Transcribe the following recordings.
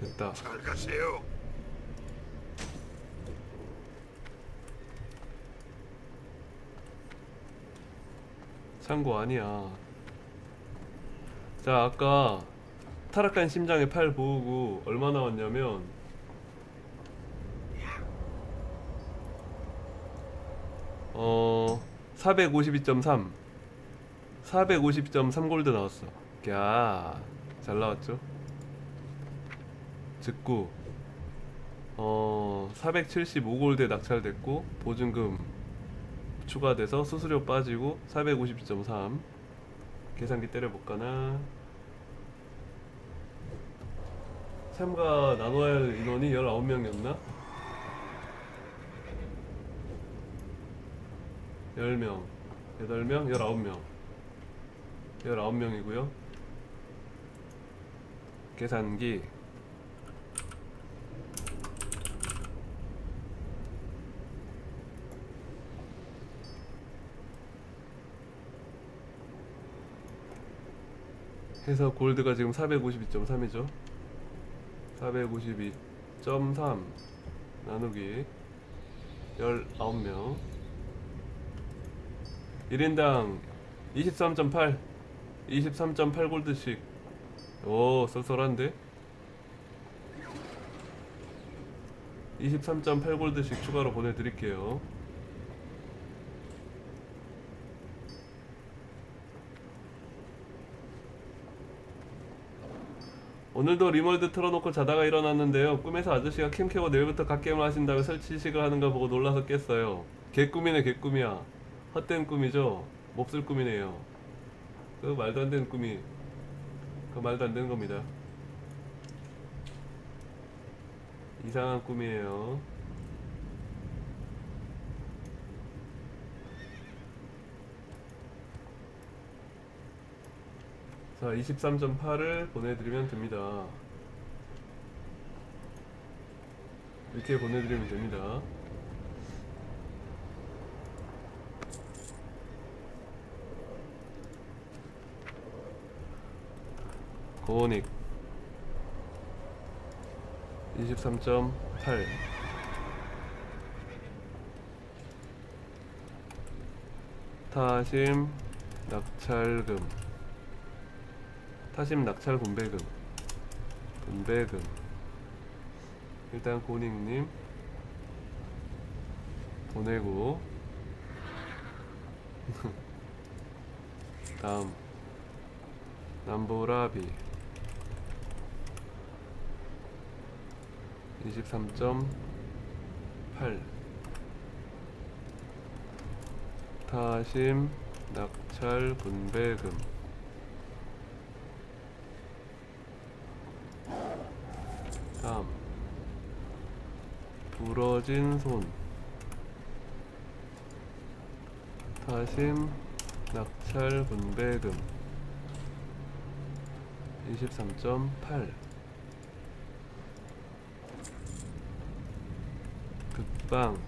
됐다. 잘 가세요. 창고 아니야. 자, 아까 타락한 심장에 팔 보우고 얼마 나왔냐면 어 452.3 452.3 골드 나왔어. 야, 잘 나왔죠? 즉구 어 475골드에 낙찰됐고 보증금 추가돼서 수수료 빠지고 452.3 계산기 때려볼까나 참가 나눠야 할 인원이 19명이었나? 10명 8명? 19명 19명이고요 계산기 해서 골드가 지금 452.3이죠. 452.3 나누기 19명. 1인당 23.8 23.8 골드씩. 오 쏠쏠한데? 23.8 골드씩 추가로 보내드릴게요 오늘도 리멀드 틀어놓고 자다가 일어났는데요. 꿈에서 아저씨가 캠 켜고 내일부터 갓게임을 하신다며 설치식을 하는 거 보고 놀라서 깼어요. 개꿈이네 개꿈이야. 헛된 꿈이죠. 몹쓸 꿈이네요. 그 말도 안 되는 꿈이 그 말도 안 되는 겁니다. 이상한 꿈이에요. 자, 23.8을 보내드리면 됩니다. 이렇게 보내드리면 됩니다. 고닉 23.8 타심 낙찰금 타심 낙찰 분배금 분배금 일단 고닉님 보내고. 다음. 남보라비. 23.8 타심 낙찰 분배금 다음 부러진 손. 타심 낙찰 분배금. 23.8 극방.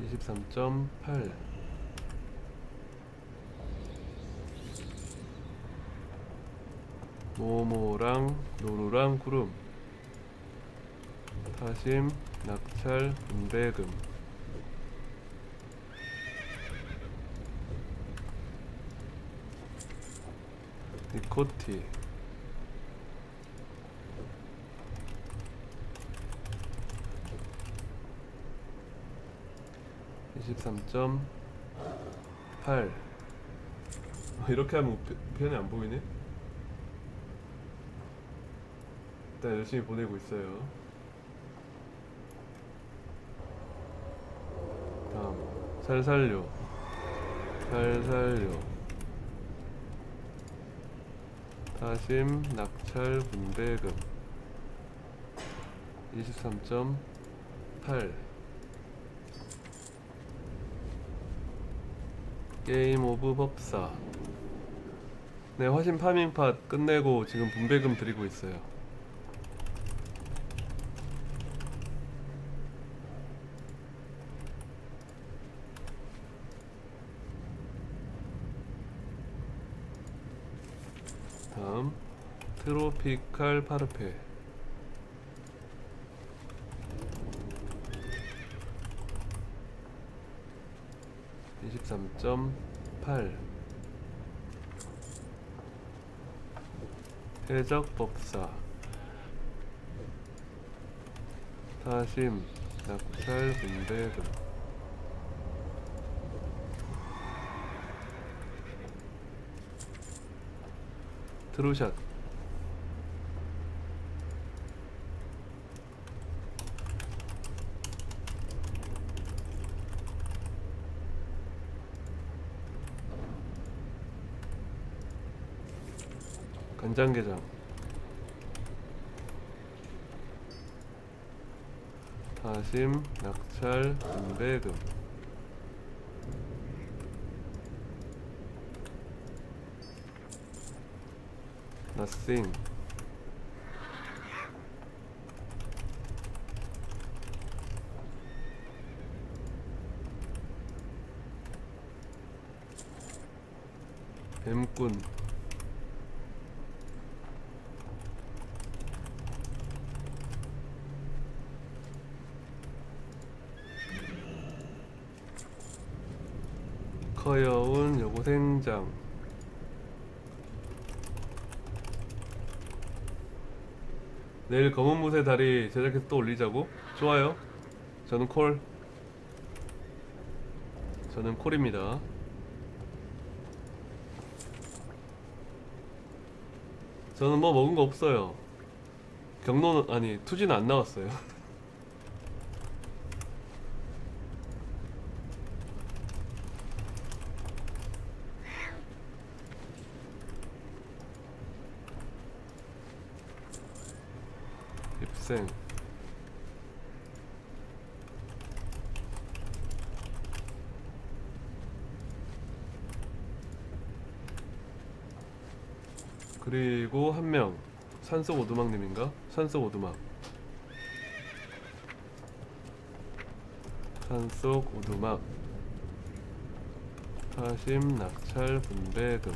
(23.8) 모모랑 노루랑 구름 타심 낙찰 분배금 니코티. (23.8) 이렇게 하면 표- 표현이 안 보이네 일단 열심히 보내고 있어요. 다음 살살요 살살요 타심 낙찰 분배금. 23.8 게임 오브 법사. 네 화신 파밍팟 끝내고 지금 분배금 드리고 있어요 다음 트로피칼 파르페. 이십삼 점 팔. 해적 법사. 타심 낙찰 분배금 트루샷 간장게장. 다심 낙찰 분배금 nothing. 뱀꾼 커여운 여고생장. 내일 검은 무쇠 다리 제작해서 또 올리자고? 좋아요. 저는 콜. 저는 콜입니다. 저는 뭐 먹은 거 없어요. 경로는 아니 투지는 안 나왔어요 입생. 그리고 한 명 산속 오두막님인가? 산속 오두막. 산속 오두막. 타심 낙찰 분배금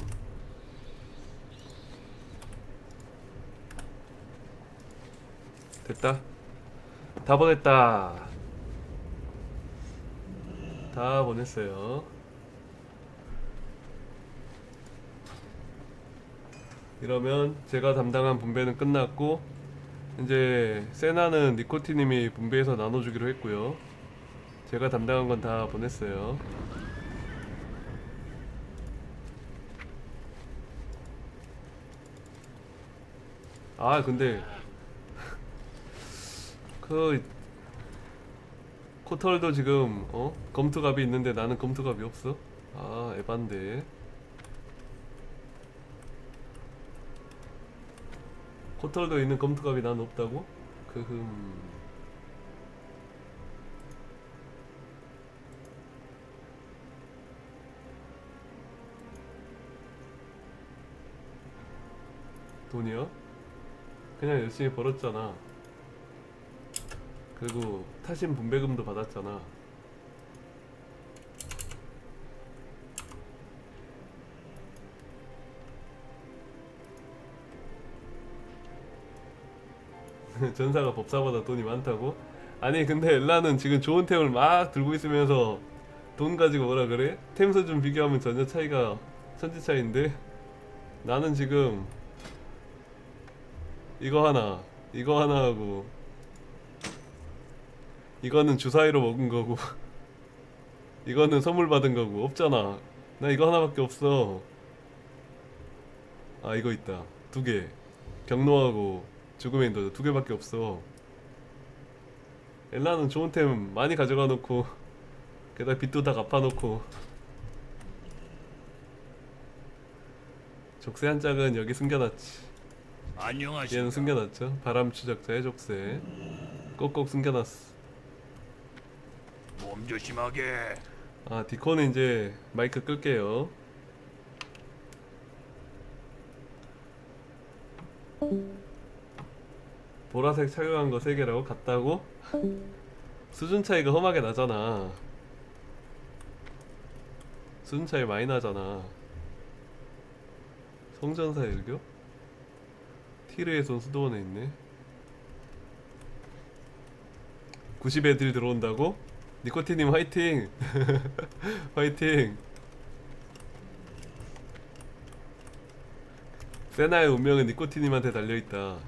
됐다? 다 보냈다. 다 보냈어요. 이러면 제가 담당한 분배는 끝났고 이제 세나는 니코티님이 분배해서 나눠주기로 했고요. 제가 담당한 건 다 보냈어요. 아 근데 그 코털도 지금 어 검투갑이 있는데 나는 검투갑이 없어? 아 에반데 코털도 있는 검투갑이 난 없다고? 그흠 돈이요? 그냥 열심히 벌었잖아 그리고 타신 분배금도 받았잖아. 전사가 법사보다 돈이 많다고? 아니 근데 엘라는 지금 좋은 템을 막 들고 있으면서 돈 가지고 뭐라 그래? 템수 좀 비교하면 전혀 차이가 천지 차이인데 나는 지금 이거 하나 이거 하나 하고 이거는 주사위로 먹은 거고 이거는 선물 받은 거고 없잖아. 나 이거 하나밖에 없어. 아 이거 있다. 두 개. 경로하고 죽음의 인도자 두 개밖에 없어. 엘라는 좋은 템 많이 가져가 놓고 게다가 빚도 다 갚아놓고. 족쇄 한 짝은 여기 숨겨놨지. 안녕하십니까. 얘는 숨겨놨죠? 바람 추적자의 족쇄. 꼭꼭 숨겨놨어 몸 조심하게. 아 디코는 이제 마이크 끌게요 보라색 착용한 거 3개라고? 같다고? 수준 차이가 험하게 나잖아 수준 차이 많이 나잖아 성전사 일교? 티르의 손 수도원에 있네 90에 딜 들어온다고? 니코티님 화이팅! 화이팅! 세나의 운명은 니코티님한테 달려있다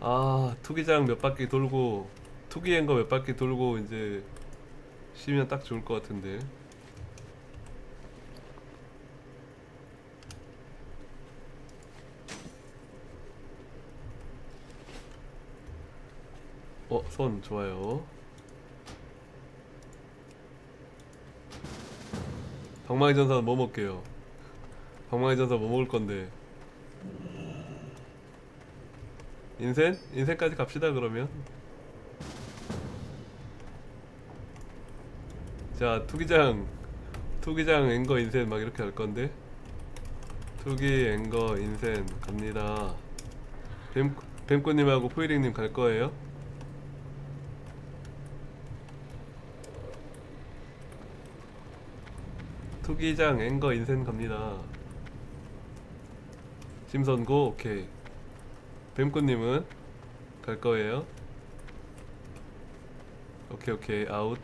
아 투기장 몇 바퀴 돌고 투기행거 몇 바퀴 돌고 이제 쉬면 딱 좋을 것 같은데 어, 손 좋아요. 방망이 전사는 뭐 먹게요? 방망이 전사 뭐 먹을 건데? 인생? 인생까지 갑시다 그러면. 자, 투기장, 투기장 앵거 인생 막 이렇게 할 건데. 투기 앵거 인생 갑니다. 뱀 뱀꼬님하고 포이링님 갈 거예요? 투기장 앵거 인생 갑니다. 심선고 오케이. 뱀꽃님은 갈 거예요. 오케이 오케이 아웃.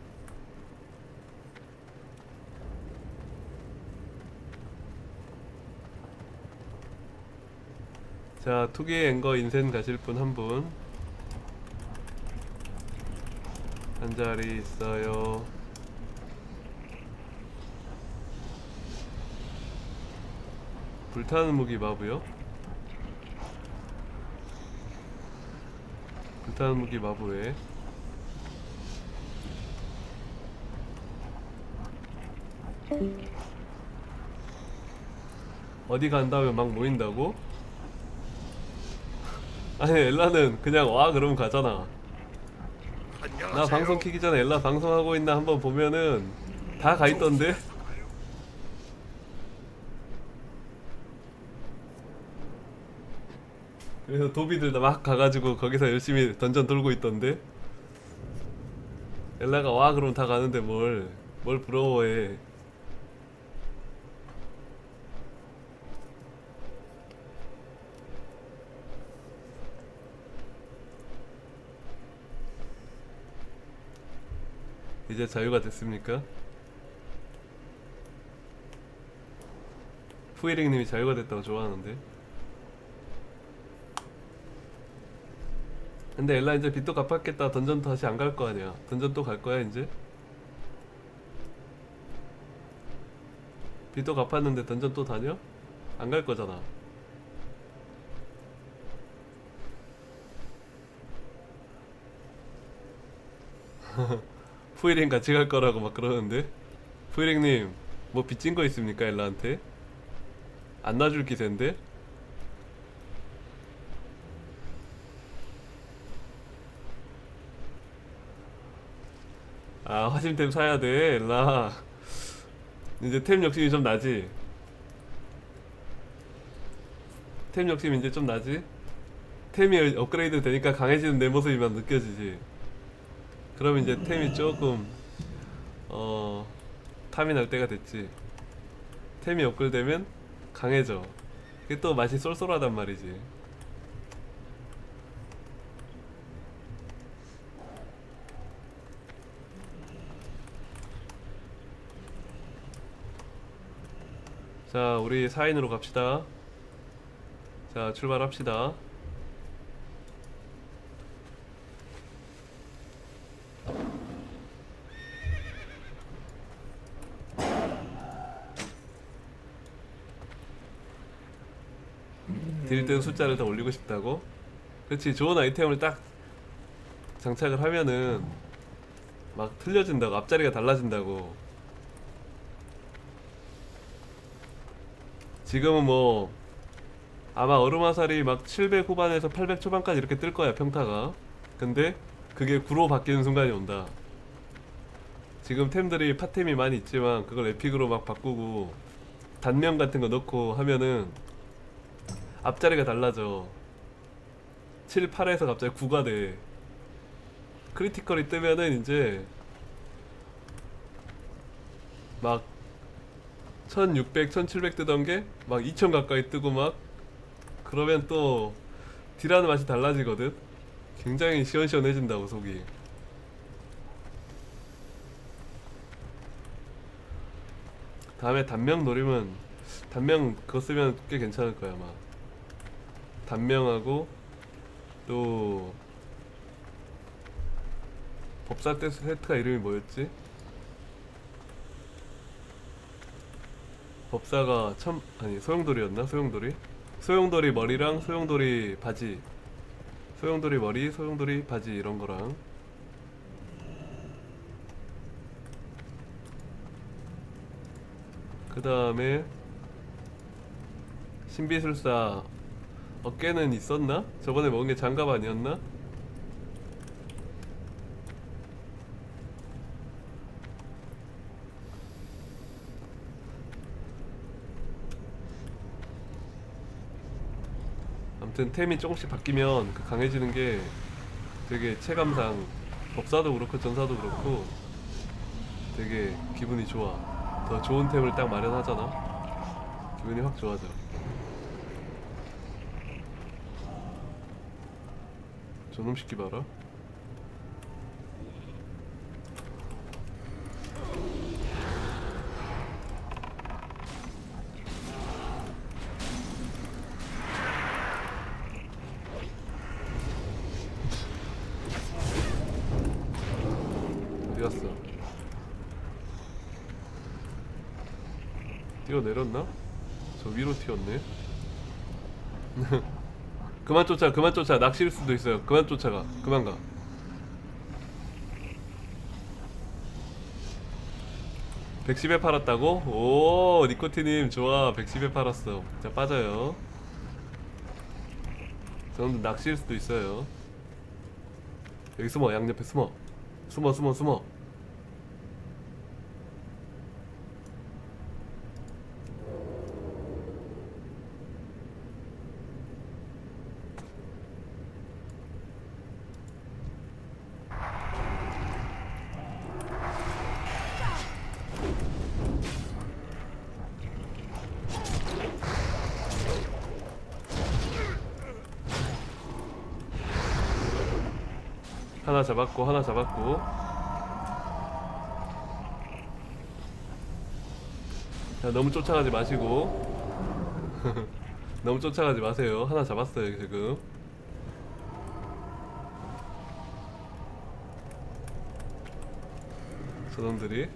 자 투기 앵거 인생 가실 분 한 분. 한 자리 있어요. 불타는 무기 마부요? 불타는 무기 마부에 어디 간 다음에 막 모인다고? 아니 엘라는 그냥 와 그러면 가잖아. 나 방송 키기 전에 엘라 방송하고 있나 한번 보면은 다 가 있던데? 그래서 도비들 막 가가지고 거기서 열심히 던전 돌고 있던데? 엘라가 와 그럼 다 가는데 뭘, 뭘 부러워해. 이제 자유가 됐습니까? 푸이링님이 자유가 됐다고 좋아하는데 근데 엘라 이제 빚도 갚았겠다 던전 다시 안 갈 거 아니야 던전 또 갈 거야 이제 빚도 갚았는데 던전 또 다녀? 안 갈 거잖아 푸이링 같이 갈 거라고 막 그러는데 푸이링님 뭐 빚진 거 있습니까 엘라한테? 안 놔줄 기세인데? 아 화심템 사야 돼. 엘라 이제 템 욕심이 좀 나지? 템 욕심 이제 좀 나지? 템이 업그레이드 되니까 강해지는 내 모습이 막 느껴지지. 그럼 이제 템이 조금 어 탐이 날 때가 됐지. 템이 업글되면 강해져. 그게 또 맛이 쏠쏠하단 말이지 자 우리 4인으로 갑시다. 자 출발합시다. 딜든 숫자를 더 올리고 싶다고? 그렇지 좋은 아이템을 딱 장착을 하면은 막 틀려진다고 앞자리가 달라진다고 지금은 뭐 아마 얼음화살이 막 700 후반에서 800 초반까지 이렇게 뜰 거야 평타가. 근데 그게 9로 바뀌는 순간이 온다. 지금 템들이 팟템이 많이 있지만 그걸 에픽으로 막 바꾸고 단면 같은 거 넣고 하면은 앞자리가 달라져. 7, 8에서 갑자기 9가 돼. 크리티컬이 뜨면은 이제 막 1600, 1700 뜨던 게 막 2000 가까이 뜨고 막 그러면 또 딜하는 맛이 달라지거든. 굉장히 시원시원해진다고 속이. 다음에 단명 노리면 단명 그거 쓰면 꽤 괜찮을 거야 아마. 단명하고 또 법사 때 세트가 이름이 뭐였지? 법사가 참 아니 소용돌이였나? 소용돌이? 소용돌이 머리랑 소용돌이 바지 소용돌이 머리, 소용돌이 바지 이런 거랑 그 다음에 신비술사 어깨는 있었나? 저번에 먹은 게 장갑 아니었나? 아무튼 템이 조금씩 바뀌면 그 강해지는 게 되게 체감상 법사도 그렇고 전사도 그렇고 되게 기분이 좋아. 더 좋은 템을 딱 마련하잖아. 기분이 확 좋아져. 저놈 시키 봐라. 어디 갔어? 뛰어내렸나? 저 위로 튀었네. 그만 쫓아, 그만 쫓아. 낚시일 수도 있어요. 그만 쫓아가. 그만 가. 백십에 팔았다고? 오, 니코티님 좋아. 백십에 팔았어. 자, 빠져요. 저는 낚시일 수도 있어요. 여기 숨어, 양옆에 숨어. 숨어, 숨어, 숨어. 잡았고 하나 잡았고. 자 너무 쫓아가지 마시고. 너무 쫓아가지 마세요. 하나 잡았어요 지금. 저놈들이.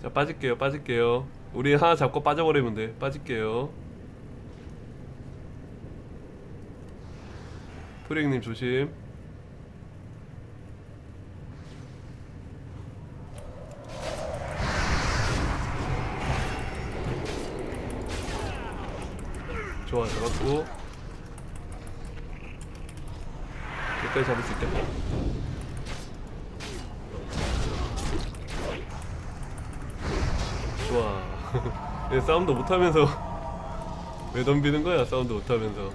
자 빠질게요 빠질게요 우리 하나 잡고 빠져버리면 돼. 빠질게요. 프랭님 조심 좋아 잡았고 여기까지 잡을 수 있겠다 좋아. 얘 싸움도 못하면서 왜 덤비는 거야? 싸움도 못하면서.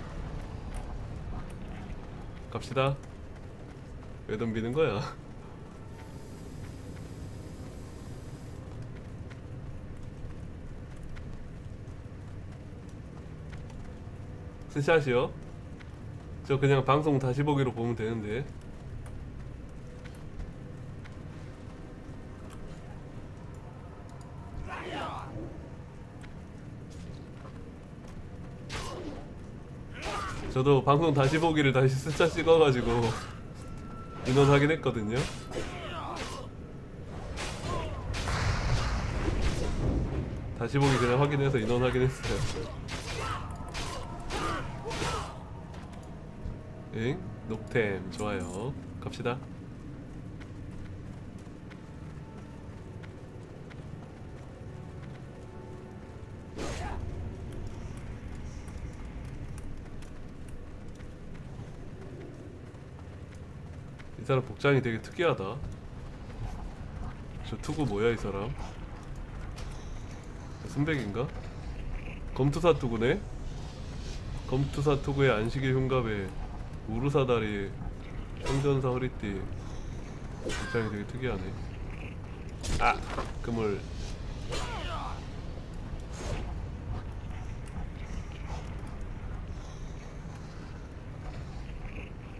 갑시다. 왜 덤비는 거야? 스샷이요? 저 그냥 방송 다시 보기로 보면 되는데. 저도 방송 다시 보기를 다시 숫자 찍어가지고 인원 확인했거든요. 다시 보기 그냥 확인해서 인원 확인했어요. 응? 녹템 좋아요. 갑시다. 이 사람 복장이 되게 특이하다. 저 투구 뭐야 이 사람? 순백인가? 검투사 투구네? 검투사 투구의 안식일 흉갑에 우르사다리 성전사 허리띠 디자인이 되게 특이하네 아 그물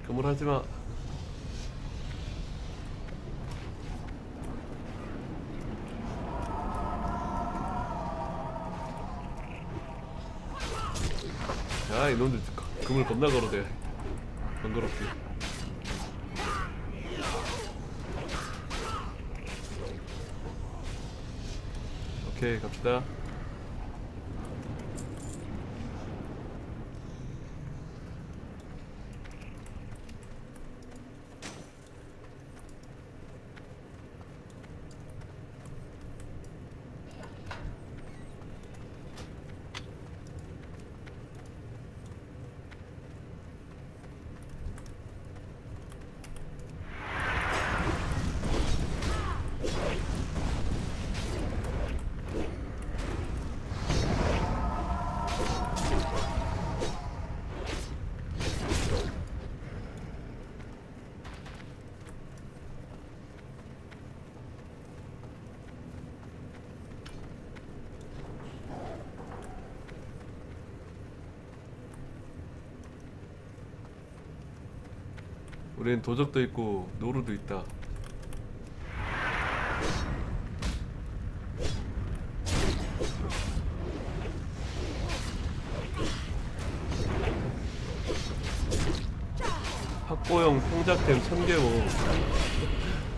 그물 하지마 야 이놈들 그- 그물 겁나 걸어대. 번거롭게. 오케이 갑시다 우린 도적도 있고 노루도 있다. 학보용 통작템 천개 모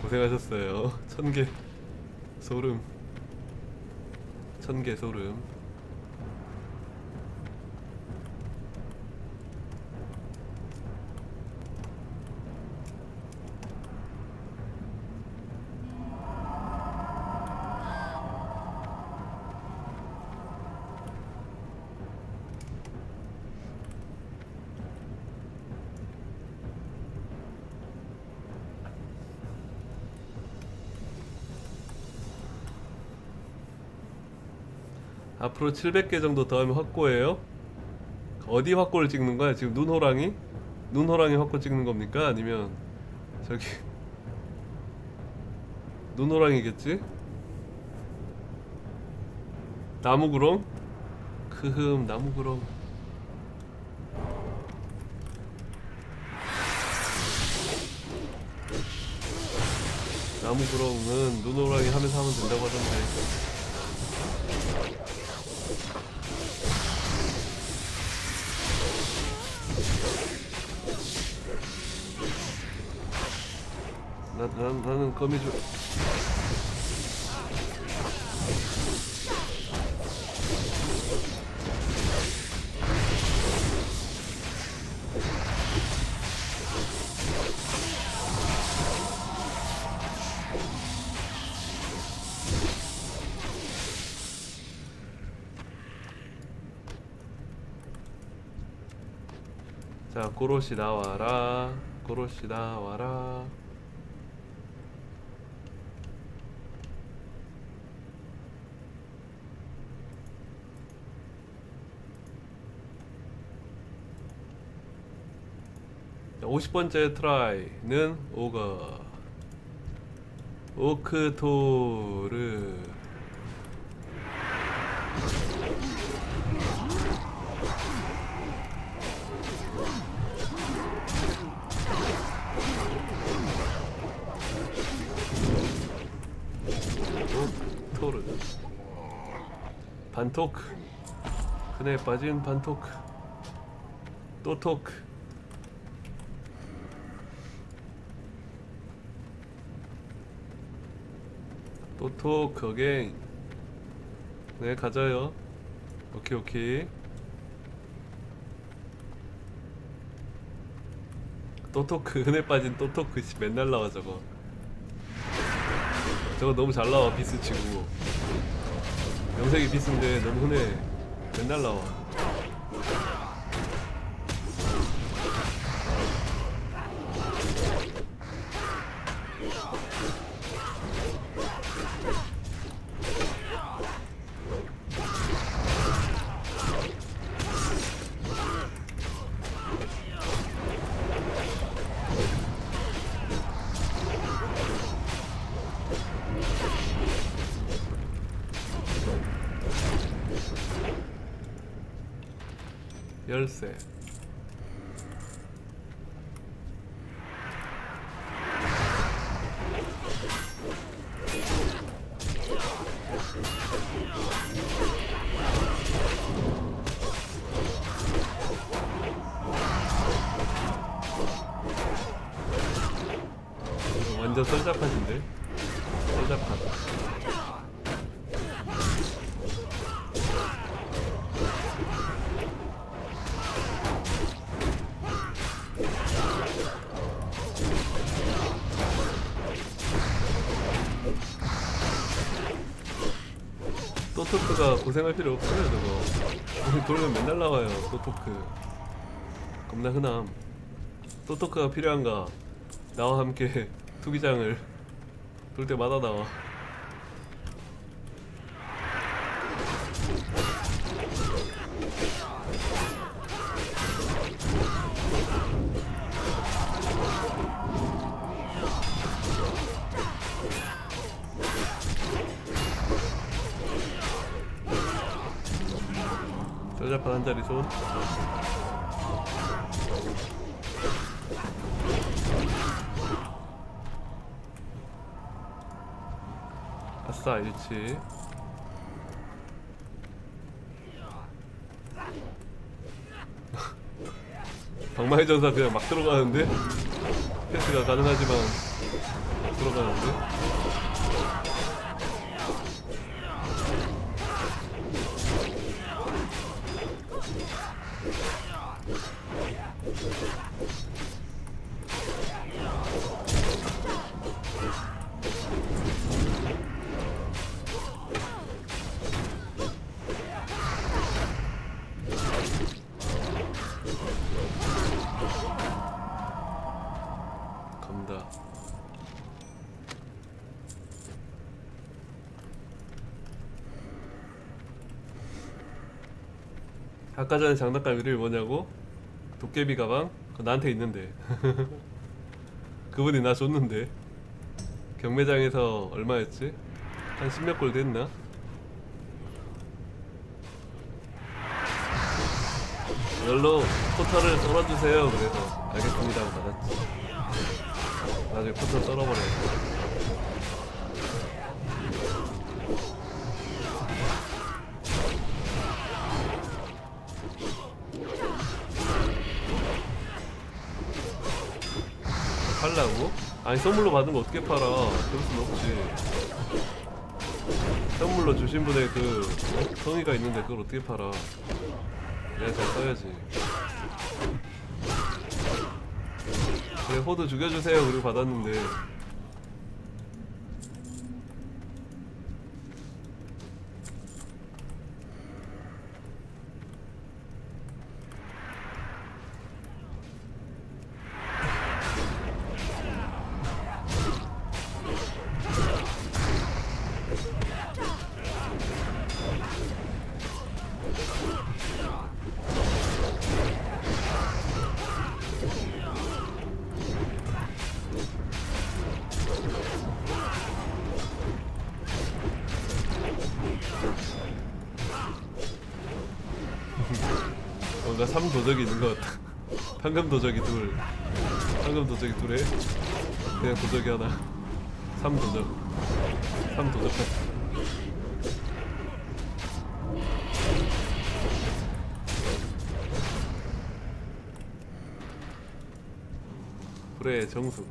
고생하셨어요. 천개 소름. 천개 소름 앞으로 700개 정도 더 하면 확고해요? 어디 확고를 찍는 거야? 지금 눈호랑이? 눈호랑이 확고 찍는 겁니까? 아니면 저기 눈호랑이겠지? 나무구렁? 크흠 나무구렁 나무구렁은 눈호랑이 하면서 하면 된다고 하던데 나, 나, 나는 거미줄 자 고로시 나와라. 고로시 나와라 50번째 트라이는 오거. 오크토르. 오토르. 반토크. 큰에 빠진 반토크. 또 토크 또 토크 어게인 네 가져요. 오케이 오케이. 또 토크 흔해 빠진 또 토크 씨 맨날 나와 저거. 저거 너무 잘 나와 비스 치고. 영색이 비스인데 너무 흔해. 맨날 나와 완전 썰잡하신데? 썰잡하다. 또토크가 고생할 필요 없어요 저거. 돌면 맨날 나와요 또토크. 겁나 흔함. 또토크가 필요한가? 나와 함께 투기장을 돌 때마다 나와. 쫄잡한 한 자리 손 아싸 일치. 방망이 전사 그냥 막 들어가는데? 패스가 가능하지만 막 들어가는데 아까 전에 장난감 이름이 뭐냐고? 도깨비 가방? 그거 나한테 있는데 그분이 나 줬는데 경매장에서 얼마였지? 한 10몇 골 됐나? 이걸로 포터를 썰어주세요 그래서 알겠습니다 하고 받았지 나중에 포터 썰어버려 팔 아니 선물로 받은 거 어떻게 팔아? 그럴 순 없지. 선물로 주신 분의 그 어? 성의가 있는데 그걸 어떻게 팔아? 내가 잘 써야지. 그래 호드 죽여주세요. 그리고 받았는데 황금 도적이 둘. 황금 도적이 둘에. 그냥 도적이 하나. 3 도적. 3 도적. 불의 정수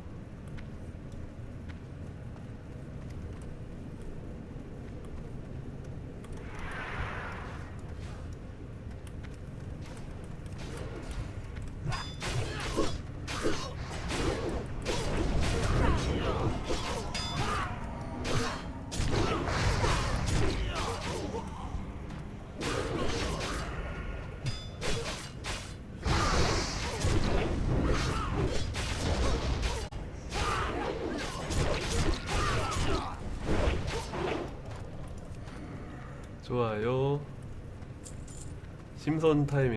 좋아요 심선 타이밍